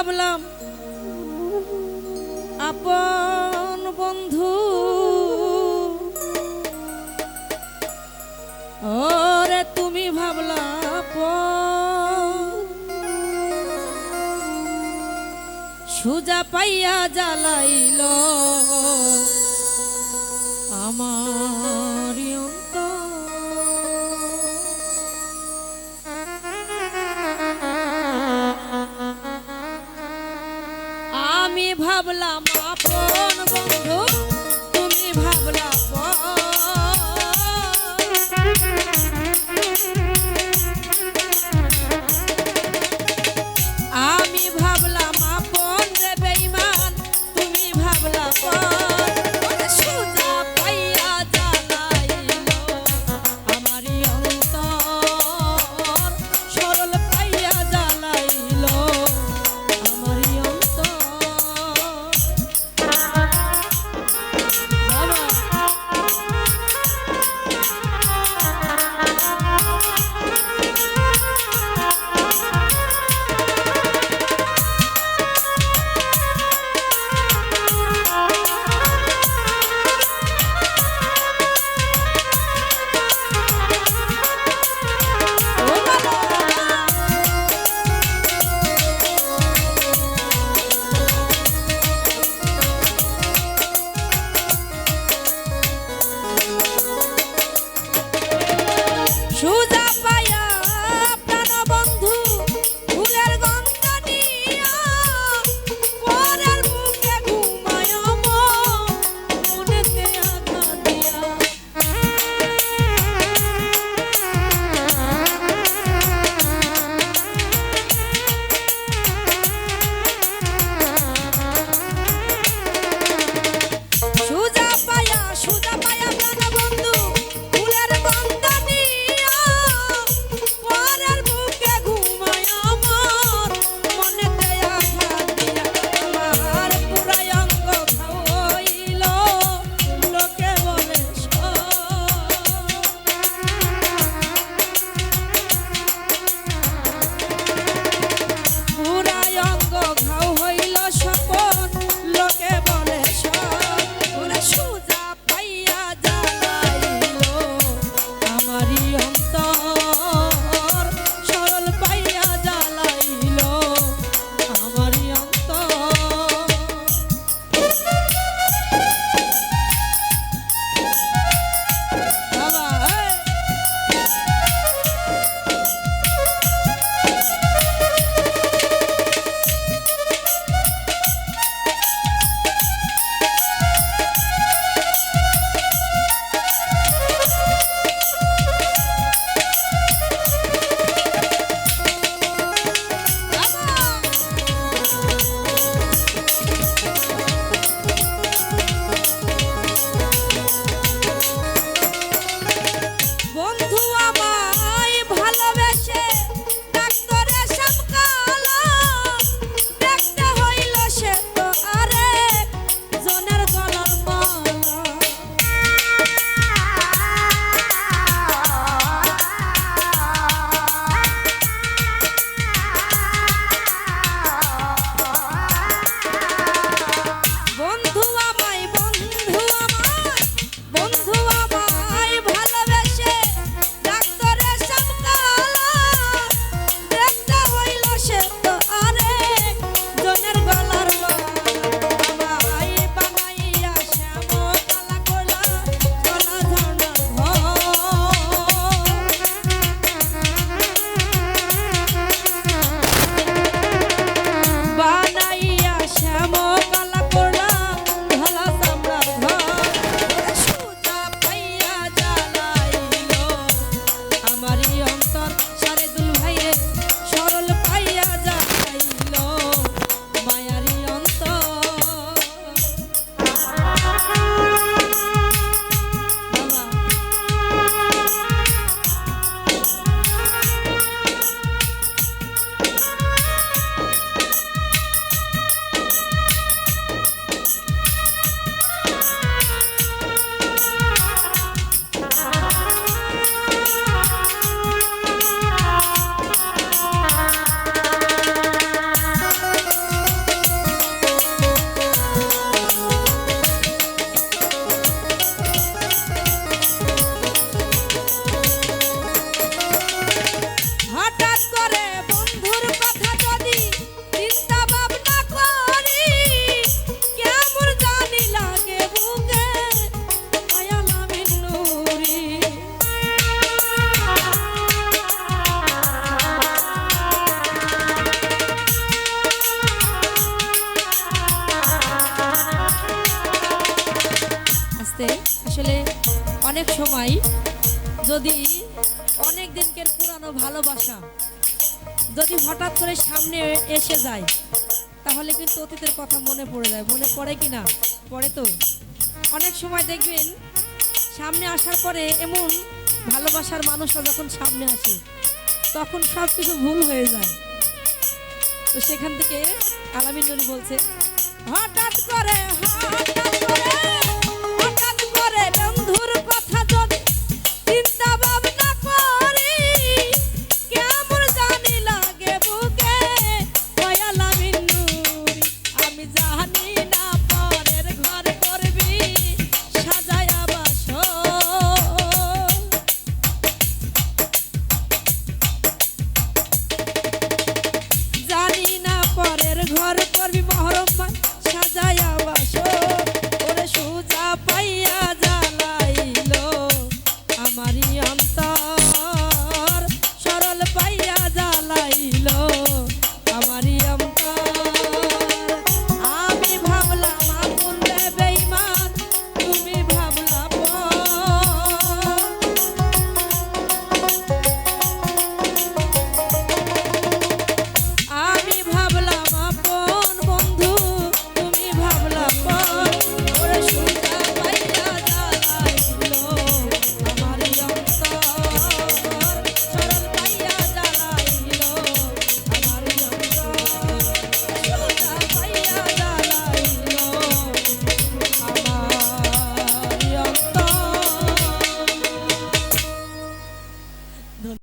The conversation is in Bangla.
ভাবলাম আপন বন্ধু। ওরে তুমি ভাবলা সুজা পাইয়া জ্বালাইল আমার। i'm a problem. অনেক সময় যদি অনেক দিনকের পুরানো ভালোবাসা যদি হঠাৎ করে সামনে এসে যায়, তাহলে কিন্তু অতীতের কথা মনে পড়ে যায়। মনে পড়ে কি না? পড়ে তো। অনেক সময় দেখবেন সামনে আসার পরে এমন ভালোবাসার মানুষরা যখন সামনে আসে, তখন সব কিছু ভুল হয়ে যায়। তো সেখান থেকে আলামিন বলছে, হঠাৎ করে হঠাৎ ঘর করবি মহরম